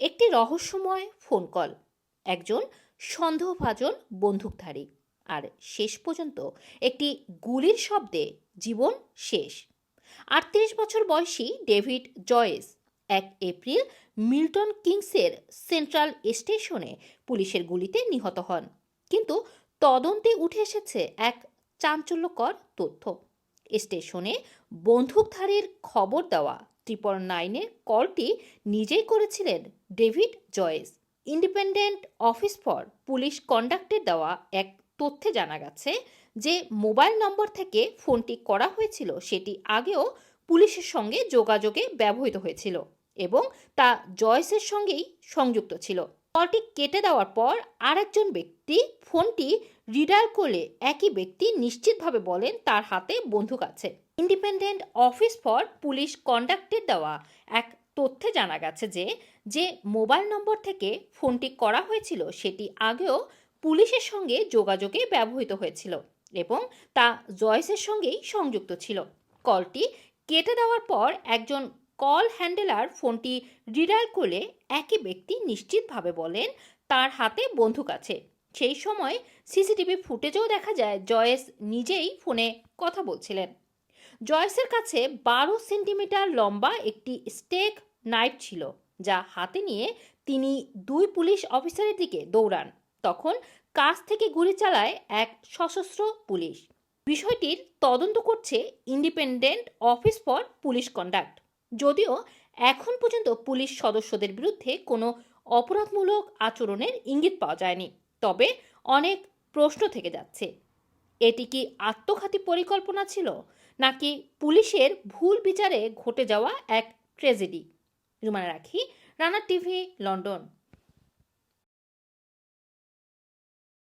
একটি রহস্যময় phone call একজন সন্দেহভাজন বন্দুকধারী। আর শেষ পর্যন্ত একটি গুলির শব্দে জীবন শেষ। আটত্রিশ বছর বয়সী ডেভিড জয়েস এক এপ্রিল মিল্টন কিংসের সেন্ট্রাল স্টেশনে পুলিশের গুলিতে নিহত হন। কিন্তু তদন্তে উঠে এসেছে এক চাঞ্চল্যকর তথ্য। স্টেশনে বন্দুকধারীর খবর দেওয়া ট্রিপল নাইনের কলটি নিজেই করেছিলেন David Joyce. Independent office for police কন্ডাক্টের দেওয়া এক তথ্যে জানা গেছে যে, মোবাইল নম্বর থেকে ফোনটি করা হয়েছিল সেটি আগেও পুলিশের সঙ্গে যোগাযোগে ব্যবহৃত হয়েছিল এবং তা জয়েসের সঙ্গেই সংযুক্ত ছিল। কলটি কেটে দেওয়ার পর আরেকজন ব্যক্তি ফোনটি রিডাল করলে একই ব্যক্তি নিশ্চিতভাবে বলেন তার হাতে বন্দুক আছে। ইন্ডিপেন্ডেন্ট অফিস ফর পুলিশ কন্ডাক্টের দেওয়া এক তথ্যে জানা গেছে যে যে মোবাইল নম্বর থেকে ফোনটি করা হয়েছিল, সেটি আগেও পুলিশের সঙ্গে যোগাযোগে ব্যবহৃত হয়েছিল এবং তা জয়েসের সঙ্গেই সংযুক্ত ছিল। কলটি কেটে দেওয়ার পর একজন কল হ্যান্ডেলার ফোনটি রিডাল করলে একই ব্যক্তি নিশ্চিতভাবে বলেন, তার হাতে বন্দুক আছে। সেই সময় সিসিটিভি ফুটেজেও দেখা যায়, জয়েস নিজেই ফোনে কথা বলছিলেন। জয়েসের কাছে বারো সেন্টিমিটার লম্বা একটি স্টেক নাইফ ছিল, যা হাতে নিয়ে তিনি দুই পুলিশ অফিসারের দিকে দৌড়ান। তখন কাছ থেকে গুলি চালায় এক সশস্ত্র পুলিশ। বিষয়টির তদন্ত করছে independent office for police conduct. যদিও এখন পর্যন্ত পুলিশ সদস্যদের বিরুদ্ধে কোনো অপরাধমূলক আচরণের ইঙ্গিত পাওয়া যায়নি, তবে অনেক প্রশ্ন থেকে যাচ্ছে। এটি কি আত্মঘাতী পরিকল্পনা ছিল, নাকি পুলিশের ভুল বিচারে ঘটে যাওয়া এক ট্রেজেডি রুমানা রাখি রানা টিভি, লন্ডন।